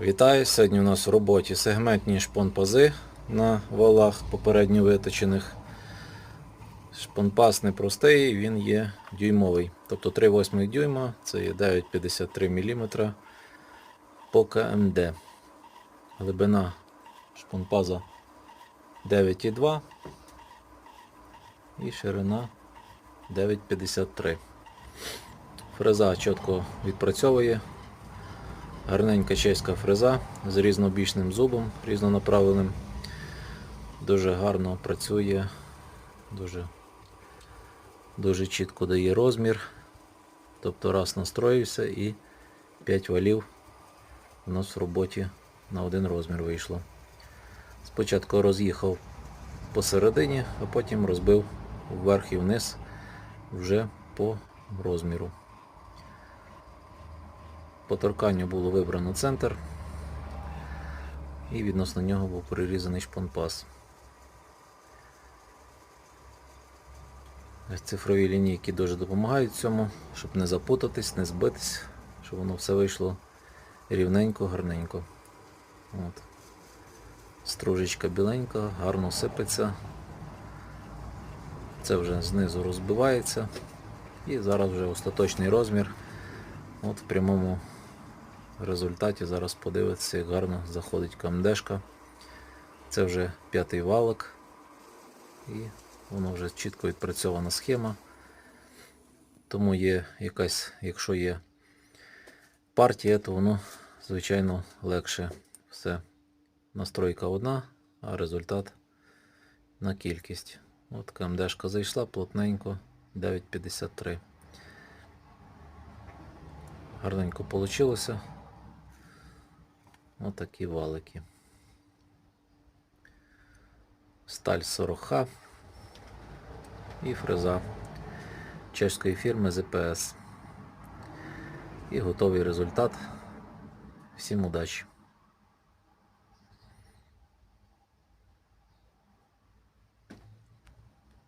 Вітаю! Сьогодні у нас в роботі сегментні шпонпази на валах попередньо виточених. Шпонпаз непростий, він є дюймовий. Тобто 3,8 дюйма, це є 9,53 мм по КМД. Глибина шпонпаза 9,2 і ширина 9,53. Фреза чітко відпрацьовує. Гарненька чеська фреза з різнобічним зубом, різнонаправленим. Дуже гарно працює, дуже, дуже чітко дає розмір. Тобто раз настроївся і 5 валів у нас в роботі на один розмір вийшло. Спочатку роз'їхав посередині, а потім розбив вверх і вниз вже по розміру. По торканню було вибрано центр і відносно нього був прирізаний шпонпас. Цифрові лінійки дуже допомагають цьому, щоб не запутатись, не збитись, щоб воно все вийшло рівненько, гарненько. От. Стружечка біленька, гарно сипеться. Це вже знизу розбивається. І зараз вже остаточний розмір. От в прямому результаті зараз подивитися, як гарно заходить КМДшка. Це вже п'ятий валок. І воно вже чітко відпрацьована схема. Тому є якась, якщо є партія, то воно, звичайно, легше все. Настройка одна, а результат на кількість. От КМДшка зайшла плотненько 9,53. Гарненько вийшло. Отакі валики. Сталь 40Х і фреза чешської фірми ZPS. І готовий результат. Всім удачі!